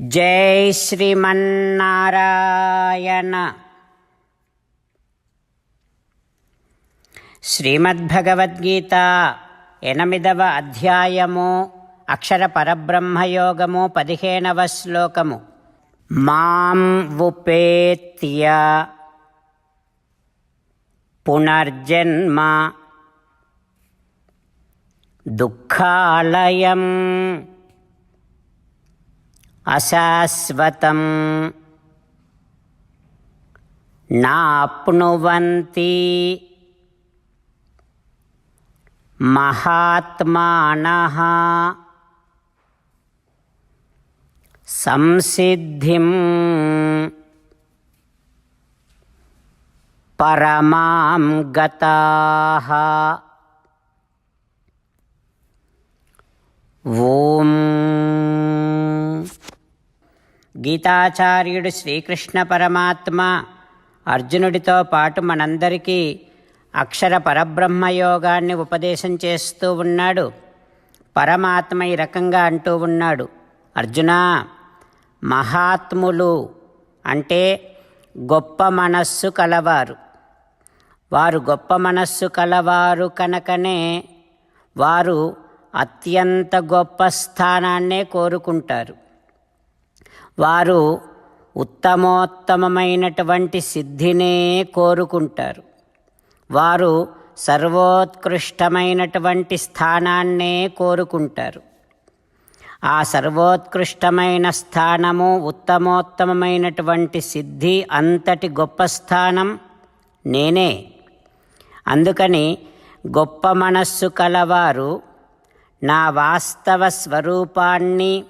జై శ్రీమన్నారాయణ. శ్రీమద్భగవద్గీత ఎనిమిదవ అధ్యాయము అక్షర పరబ్రహ్మయోగము పదిహేనవ శ్లోకము. మాం ఉపేత్య పునర్జన్మ దుఃఖాలయం అశాశ్వతం. నాప్నువంతి మహాత్మాన సంసిద్ధిం పరమాం గతాః. ఓ గీతాచార్యుడు శ్రీకృష్ణ పరమాత్మ అర్జునుడితో పాటు మనందరికీ అక్షర పరబ్రహ్మయోగాన్ని ఉపదేశం చేస్తూ ఉన్నాడు. పరమాత్మ ఈ రకంగా అంటూ ఉన్నాడు. అర్జున మహాత్ములు అంటే గొప్ప మనస్సు కలవారు. వారు గొప్ప మనస్సు కలవారు కనుకనే వారు అత్యంత గొప్ప స్థానాన్నే కోరుకుంటారు. వారు ఉత్తమోత్తమమైనటువంటి సిద్ధినే కోరుకుంటారు. వారు సర్వోత్కృష్టమైనటువంటి స్థానాన్నే కోరుకుంటారు. ఆ సర్వోత్కృష్టమైన స్థానము ఉత్తమోత్తమమైనటువంటి సిద్ధి అంతటి గొప్ప స్థానం నేనే. అందుకని గొప్ప మనస్సు కలవారు నా వాస్తవ స్వరూపాన్ని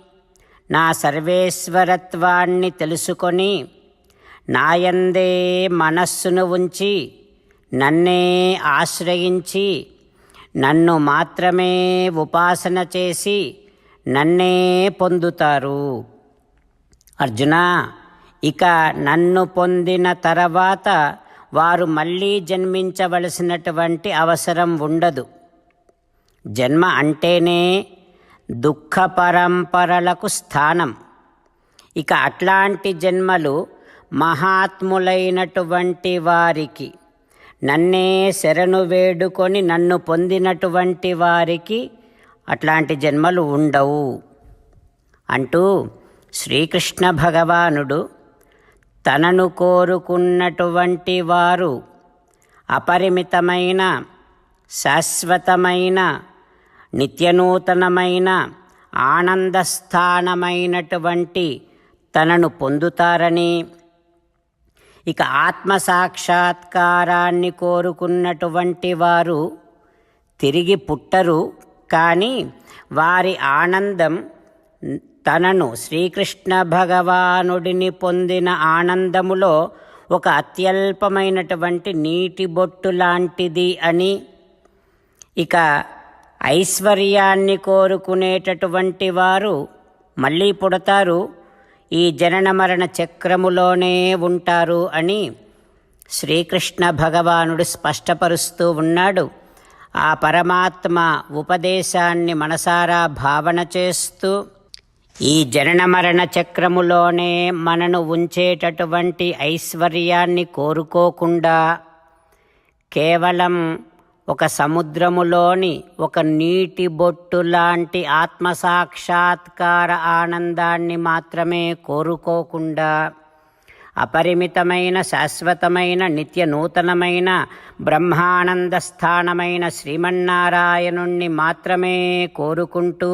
నా సర్వేశ్వరత్వాన్ని తెలుసుకొని నాయందే మనస్సును ఉంచి నన్నే ఆశ్రయించి నన్ను మాత్రమే ఉపాసన చేసి నన్నే పొందుతారు. అర్జున ఇక నన్ను పొందిన తర్వాత వారు మళ్ళీ జన్మించవలసినటువంటి అవసరం ఉండదు. జన్మ అంటేనే దుఃఖ పరంపరలకు స్థానం. ఇక అట్లాంటి జన్మలు మహాత్ములైనటువంటి వారికి నన్నే శరణు వేడుకొని నన్ను పొందినటువంటి వారికి అట్లాంటి జన్మలు ఉండవు. అంటూ శ్రీకృష్ణ భగవానుడు తనను కోరుకున్నటువంటి వారు అపరిమితమైన శాశ్వతమైన నిత్యనూతనమైన ఆనందస్థానమైనటువంటి తనను పొందుతారని ఇక ఆత్మ సాక్షాత్కారాన్ని కోరుకున్నటువంటి వారు తిరిగి పుట్టరు కానీ వారి ఆనందం తనను శ్రీకృష్ణ భగవానుడిని పొందిన ఆనందములో ఒక అత్యల్పమైనటువంటి నీటి బొట్టు లాంటిది అని ఇక ఐశ్వర్యాన్ని కోరుకునేటటువంటి వారు మళ్ళీ పుడతారు ఈ జనన మరణ చక్రములోనే ఉంటారు అని శ్రీకృష్ణ భగవానుడు స్పష్టపరుస్తూ ఉన్నాడు. ఆ పరమాత్మ ఉపదేశాన్ని మనసారా భావన చేస్తూ ఈ జనన మరణ చక్రములోనే మనను ఉంచేటటువంటి ఐశ్వర్యాన్ని కోరుకోకుండా కేవలం ఒక సముద్రములోని ఒక నీటి బొట్టు లాంటి ఆత్మసాక్షాత్కార ఆనందాన్ని మాత్రమే కోరుకోకుండా అపరిమితమైన శాశ్వతమైన నిత్య నూతనమైన బ్రహ్మానంద స్థానమైన శ్రీమన్నారాయణుణ్ణి మాత్రమే కోరుకుంటూ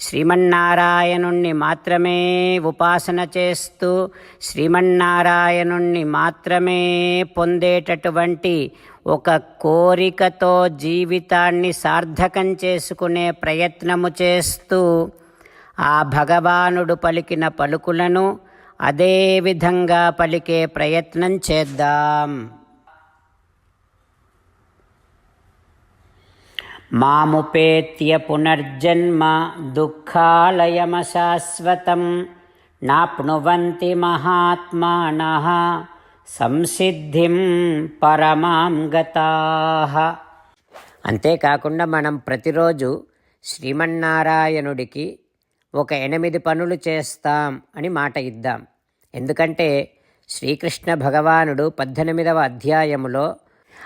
శ్రీమన్నారాయణుణ్ణి మాత్రమే ఉపాసన చేస్తూ శ్రీమన్నారాయణుణ్ణి మాత్రమే పొందేటటువంటి ఒక కోరికతో జీవితాన్ని సార్థకం చేసుకునే ప్రయత్నము చేస్తూ ఆ భగవానుడు పలికిన పలుకులను అదే విధంగా పలికే ప్రయత్నం చేద్దాం. మాముపేత్య పునర్జన్మ దుఃఖాలయమశాశ్వతం. నాప్నువంతి మహాత్మాన సంసిద్ధిం పరమాం గతా. అంతేకాకుండా మనం ప్రతిరోజు శ్రీమన్నారాయణుడికి ఒక ఎనిమిది పనులు చేస్తాం అని మాట ఇద్దాం. ఎందుకంటే శ్రీకృష్ణ భగవానుడు పద్దెనిమిదవ అధ్యాయములో